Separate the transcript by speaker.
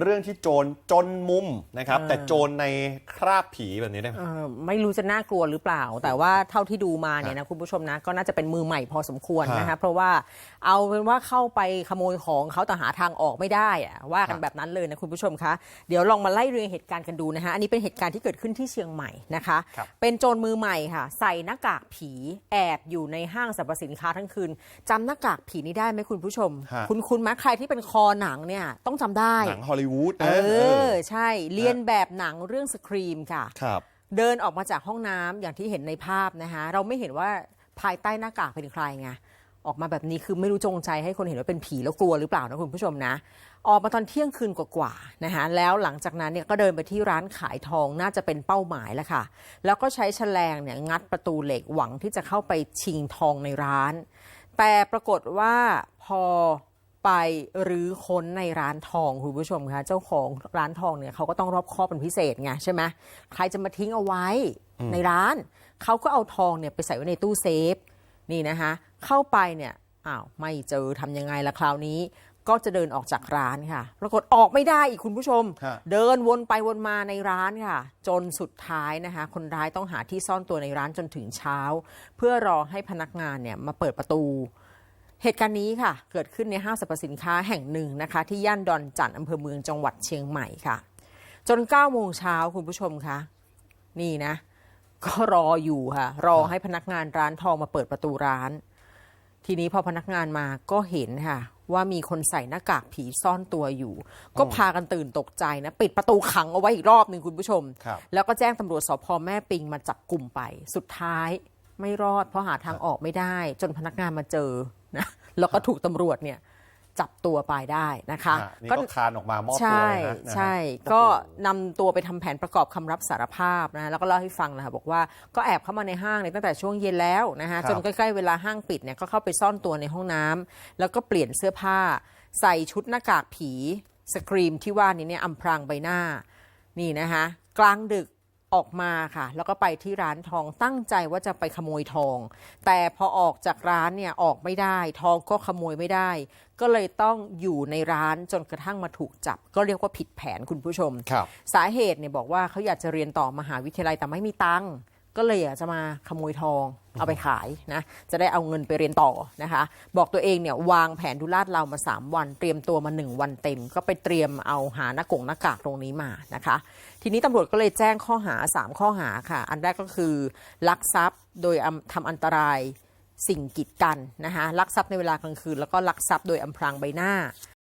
Speaker 1: เรื่องที่โจรจนมุมนะครับ
Speaker 2: เออ
Speaker 1: แต่โจรในคราบผีแบบนี้ได้ไหม
Speaker 2: เอ่อไม่รู้จะน่ากลัวหรือเปล่า แต่ว่าเท่าที่ดูมาเนี่ยนะคุณผู้ชมนะก็น่าจะเป็นมือใหม่พอสมควร
Speaker 1: ฮะ
Speaker 2: นะคะเพราะว่าเอาเป็นว่าเข้าไปขโมยของเขาแต่หาทางออกไม่ได้อะว่ากัน
Speaker 1: ครับ
Speaker 2: แบบนั้นเลยนะคุณผู้ชมคะเดี๋ยวลองมาไล่เรียงเหตุการณ์กันดูนะคะอันนี้เป็นเหตุการณ์ที่เกิดขึ้นที่เชียงใหม่นะคะ
Speaker 1: ครับ
Speaker 2: เป็นโจรมือใหม่ค่ะ ใส่หน้ากากผีแอบอยู่ในห้างสรรพสินค้าทั้งคืนจำหน้ากากผีนี้ได้ไหมคุณผู้ชม
Speaker 1: ฮะ
Speaker 2: คุณคุณไหมใครที่เป็นคอหนังเนี่ยต้องจำได้
Speaker 1: หนังฮอลลีวูด
Speaker 2: เอ
Speaker 1: นะ
Speaker 2: อ ใช่เรียนแบบหนังเรื่องสครีมค่ะ
Speaker 1: ครับ
Speaker 2: เดินออกมาจากห้องน้ำอย่างที่เห็นในภาพนะคะเราไม่เห็นว่าภายใต้หน้ากากเป็นใครไงออกมาแบบนี้คือไม่รู้จงใจให้คนเห็นว่าเป็นผีแล้วกลัวหรือเปล่านะคุณผู้ชมนะ ออกมาตอนเที่ยงคืนกว่าๆนะคะแล้วหลังจากนั้นเนี่ยก็เดินไปที่ร้านขายทองน่าจะเป็นเป้าหมายแล้วค่ะ แล้วก็ใช้แฉลงเนี่ยงัดประตูเหล็กหวังที่จะเข้าไปชิงทองในร้าน แต่ปรากฏว่าพอ ไปรื้อค้นในร้านทองคุณผู้ชมคะเจ้าของร้านทองเนี่ยเขาก็ต้องรอบคอบเป็นพิเศษไงใช่ไหมใครจะมาทิ้งเอาไว้ในร้าน เขาก็เอาทองเนี่ยไปใส่ไว้ในตู้เซฟนี่นะคะเข้าไปเนี่ยอ้าวไม่เจอทำยังไงล่ะคราวนี้ ก็จะเดินออกจากร้านค่ะ ปรากฏออกไม่ได้อีกคุณผู้ชม
Speaker 1: ฮะ
Speaker 2: เดินวนไปวนมาในร้านค่ะ จนสุดท้ายนะคะ คนร้ายต้องหาที่ซ่อนตัวในร้านจนถึงเช้า เพื่อรอให้พนักงานเนี่ยมาเปิดประตู เหตุการณ์นี้ค่ะ เกิดขึ้นในห้างสรรพสินค้าแห่งหนึ่งนะคะ ที่ย่านดอนจันทร์อำเภอเมืองจังหวัดเชียงใหม่ค่ะ จน9โมงเช้าคุณผู้ชมคะนี่นะ ก็รออยู่ค่ะ รอให้พนักงานร้านทองมาเปิดประตูร้าน ทีนี้พอพนักงานมาก็เห็นค่ะ ว่ามีคนใส่หน้ากากผีซ่อนตัวอยู่ ก็พากันตื่นตกใจนะ ปิดประตูขังเอาไว้อีกรอบหนึ่งคุณผู้ชม
Speaker 1: ครับ
Speaker 2: แล้วก็แจ้งตำรวจสพแม่ปิงมาจับกลุ่มไป สุดท้ายไม่รอดเพราะหาทางออกไม่ได้ จนพนักงานมาเจอ นะแล้วก็ถูกตำรวจเนี่ยจับตัวไปได้นะคะ
Speaker 1: ฮะนี่ก็คลานออกมามอบตัว
Speaker 2: ใช่
Speaker 1: เลยนะนะฮะ
Speaker 2: ใช่
Speaker 1: โอ้โห
Speaker 2: ก็นำตัวไปทำแผนประกอบคำรับสารภาพนะแล้วก็เล่าให้ฟังนะคะบอกว่าก็แอบเข้ามาในห้างเนี่ยตั้งแต่ช่วงเย็นแล้วนะคะ
Speaker 1: ครับ
Speaker 2: จนใกล้ๆเวลาห้างปิดเนี่ยก็เข้าไปซ่อนตัวในห้องน้ำแล้วก็เปลี่ยนเสื้อผ้า ใส่ชุดหน้ากากผีสกรีมที่ว่านี้เนี่ยอำพรางใบหน้านี่นะคะกลางดึก ออกมาค่ะ แล้วก็ไปที่ร้านทองตั้งใจว่าจะไปขโมยทอง แต่พอออกจากร้านเนี่ยออกไม่ได้ ทองก็ขโมยไม่ได้ ก็เลยต้องอยู่ในร้านจนกระทั่งมาถูกจับ ก็เรียกว่าผิดแผนคุณผู้ชม
Speaker 1: ครับ
Speaker 2: สาเหตุเนี่ยบอกว่าเขาอยากจะเรียนต่อมหาวิทยาลัยแต่ไม่มีตังค์ ก็เลยอยากจะมาขโมยทองเอาไปขายนะจะได้เอาเงินไปเรียนต่อนะคะ บอกตัวเองเนี่ยวางแผนดูลาดเรามา 3 วัน เตรียมตัวมา 1 วันเต็ม ก็ไปเตรียมเอาหาหน้ากงหน้ากากตรงนี้มานะคะ ทีนี้ตำรวจก็เลยแจ้งข้อหา 3 ข้อหาค่ะ อันแรกก็คือลักทรัพย์โดยอำทำอันตรายสิ่งกีดกันนะคะลักทรัพย์ในเวลากลางคืนแล้วก็ลักทรัพย์โดยอำพรางใบหน้า